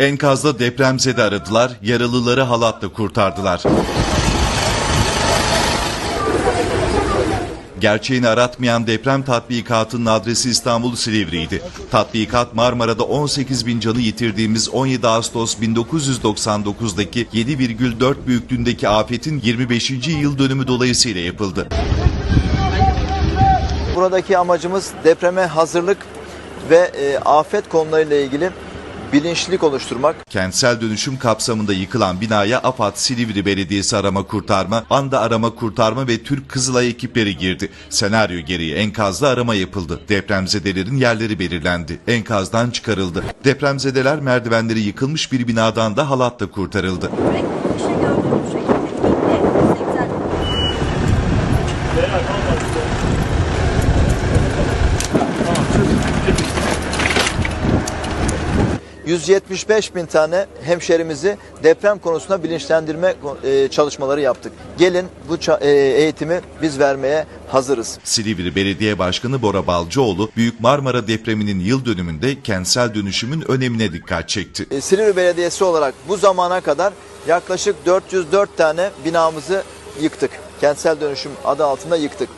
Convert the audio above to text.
Enkazda depremzede aradılar, yaralıları halatla kurtardılar. Gerçeğini aratmayan deprem tatbikatının adresi İstanbul Silivri'ydi. Tatbikat Marmara'da 18 bin canı yitirdiğimiz 17 Ağustos 1999'daki 7,4 büyüklüğündeki afetin 25. yıl dönümü dolayısıyla yapıldı. Buradaki amacımız depreme hazırlık ve e, afet konularıyla ilgili bilinçlilik oluşturmak. Kentsel dönüşüm kapsamında yıkılan binaya AFAD Silivri Belediyesi arama kurtarma, Anda arama kurtarma ve Türk Kızılay ekipleri girdi. Senaryo gereği enkazda arama yapıldı. Depremzedelerin yerleri belirlendi. Enkazdan çıkarıldı. Depremzedeler merdivenleri yıkılmış bir binadan da halatla kurtarıldı. Bir şey gördüğüm şekilde 175 bin tane hemşerimizi deprem konusunda bilinçlendirme e, çalışmaları yaptık. Gelin bu e, eğitimi biz vermeye hazırız. Silivri Belediye Başkanı Bora Balcıoğlu, Büyük Marmara depreminin yıl dönümünde kentsel dönüşümün önemine dikkat çekti. E, Silivri Belediyesi olarak bu zamana kadar yaklaşık 404 tane binamızı yıktık. Kentsel dönüşüm adı altında yıktık.